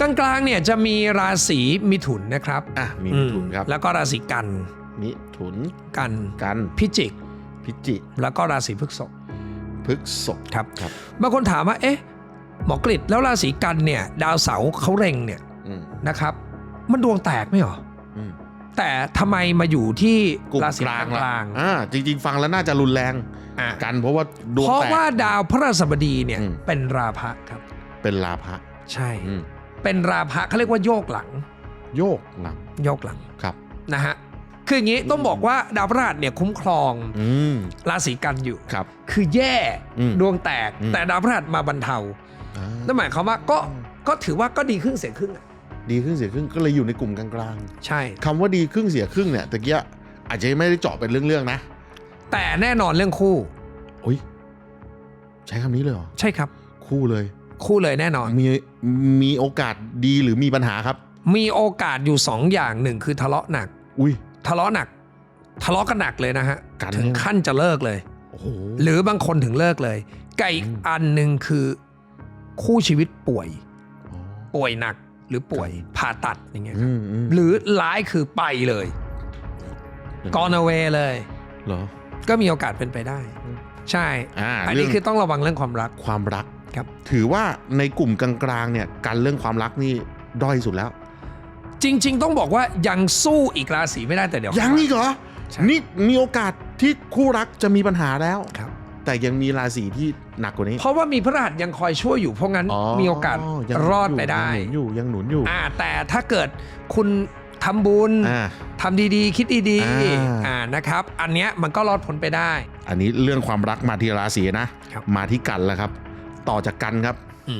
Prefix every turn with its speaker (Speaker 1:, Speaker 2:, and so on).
Speaker 1: กลางๆเนี่ยจะมีราศีมิถุนนะครับ
Speaker 2: อะมีมิถุนครับ
Speaker 1: อืมแล้วก็ราศีกัน
Speaker 2: มิถุน
Speaker 1: กัน
Speaker 2: กัน
Speaker 1: พิจิก
Speaker 2: พิจิ
Speaker 1: แล้วก็ราศีพฤษภ
Speaker 2: พฤกษภ
Speaker 1: ครับ
Speaker 2: ครับ
Speaker 1: บางคนถามว่าเอ๊ะหมอกฤษแล้วราศีกันเนี่ย ดาวเสาร์เขาเร็งเนี่ย
Speaker 2: อืม
Speaker 1: นะครับ มันดวงแตกไหมหรอ
Speaker 2: อืม
Speaker 1: แต่ทำไมมาอยู่ที่
Speaker 2: กลุ่ม
Speaker 1: ราศี
Speaker 2: กลาง
Speaker 1: ก
Speaker 2: ละ
Speaker 1: ลาง
Speaker 2: อ่าจริง ๆ ฟังแล้วน่าจะรุนแรง
Speaker 1: ๆอะ
Speaker 2: กันเพราะว่าดวง
Speaker 1: เพราะ
Speaker 2: แตก
Speaker 1: ว่าดาวพระราชบดีเนี่ย
Speaker 2: อืม
Speaker 1: เป็นราพะครับ
Speaker 2: เป็นลาภะ
Speaker 1: ใช่
Speaker 2: อืม
Speaker 1: เป็นราพะเขาเรียกว่าโยกหลัง
Speaker 2: โยกหลัง
Speaker 1: โยกหลัง
Speaker 2: ครับ
Speaker 1: นะฮะคืออย่างนี้ต้องบอกว่าดาวพฤหัสเนี่ยคุ้มครอง
Speaker 2: อืม
Speaker 1: ราศีกันอยู่
Speaker 2: ครับ
Speaker 1: คือแย่
Speaker 2: อืม
Speaker 1: ดวงแตก
Speaker 2: อืม
Speaker 1: แต่ดาวพฤหัสมาบรรเทา
Speaker 2: อ่า
Speaker 1: นั่นหมายความว่าก็ก็ถือว่าก็ดีครึ่งเสียครึ่งอะ
Speaker 2: ดีครึ่งเสียครึ่งก็เลยอยู่ในกลุ่มกลาง
Speaker 1: ใช่
Speaker 2: ๆคำว่าดีครึ่งเสียครึ่งเนี่ยตะเกียอาจจะไม่ได้เจาะเป็นเรื่องๆนะ
Speaker 1: แต่แน่นอนเรื่องคู่
Speaker 2: โอ้ยใช้คำนี้เลยเหรอ
Speaker 1: ใช่ครับ
Speaker 2: คู่เลย
Speaker 1: คู่เลยแน่นอน
Speaker 2: มีมีโอกาสดีหรือมีปัญหาครับ
Speaker 1: มีโอกาสอยู่สองอย่างหนึ่งคือทะเลาะหนัก
Speaker 2: อุ้ย
Speaker 1: ทะเลาะหนัก ทะเลาะกันหนักเลยนะฮะ
Speaker 2: กัน
Speaker 1: ถึงขั้นจะเลิกเลย
Speaker 2: โอ้โห
Speaker 1: หรือบางคนถึงเลิกเลยไก่อีก
Speaker 2: อืม
Speaker 1: อันหนึ่งคือคู่ชีวิตป่วย
Speaker 2: อ๋อ
Speaker 1: ป่วยหนักหรือป่วย
Speaker 2: ครับ
Speaker 1: ผ่าตัดอย่างเงี้ย
Speaker 2: อืมอืม
Speaker 1: หรือร้ายคือไปเลยกอนเวเลย
Speaker 2: เหรอ
Speaker 1: ก็มีโอกาสเป็นไปได้
Speaker 2: อืม
Speaker 1: ใช่
Speaker 2: อ่า
Speaker 1: อัน
Speaker 2: เรื่
Speaker 1: นี้
Speaker 2: อง
Speaker 1: คือต้องระวังเรื่องความรัก
Speaker 2: ความรัก
Speaker 1: ครับ
Speaker 2: ถือว่าในกลุ่มกลางๆเนี่ยการเรื่องความรักนี่ด้อยสุดแล้ว
Speaker 1: จริง ๆ ต้องบอกว่ายังสู้อีกราศีไม่ได้แต่เดี๋ยว
Speaker 2: ยังอีกเหรอ
Speaker 1: ใช่
Speaker 2: นี่มีโอกาสที่คู่รักจะมีปัญหาแล้ว
Speaker 1: ครับ
Speaker 2: แต่ยังมีราศีที่หนักกว่านี้
Speaker 1: เพราะว่ามีพระรหัสยังคอยช่วยอยู่เพราะงั้นมีโอกาส
Speaker 2: ยัง
Speaker 1: รอดไปได้
Speaker 2: ยังหนุนอยู่ยังหนุนอยู่
Speaker 1: อ่าแต่ถ้าเกิดคุณทำบุญ
Speaker 2: อ่า
Speaker 1: ทำดีๆ คิดดี
Speaker 2: อ่า
Speaker 1: ๆอ่านะครับ อันเนี้ยมันก็รอดพ้นไปได้
Speaker 2: อันนี้เรื่องความรักมาที่ราศีนะ
Speaker 1: ครับ
Speaker 2: มาที่กันแล้วครับ ต่อจากกันครับ
Speaker 1: อื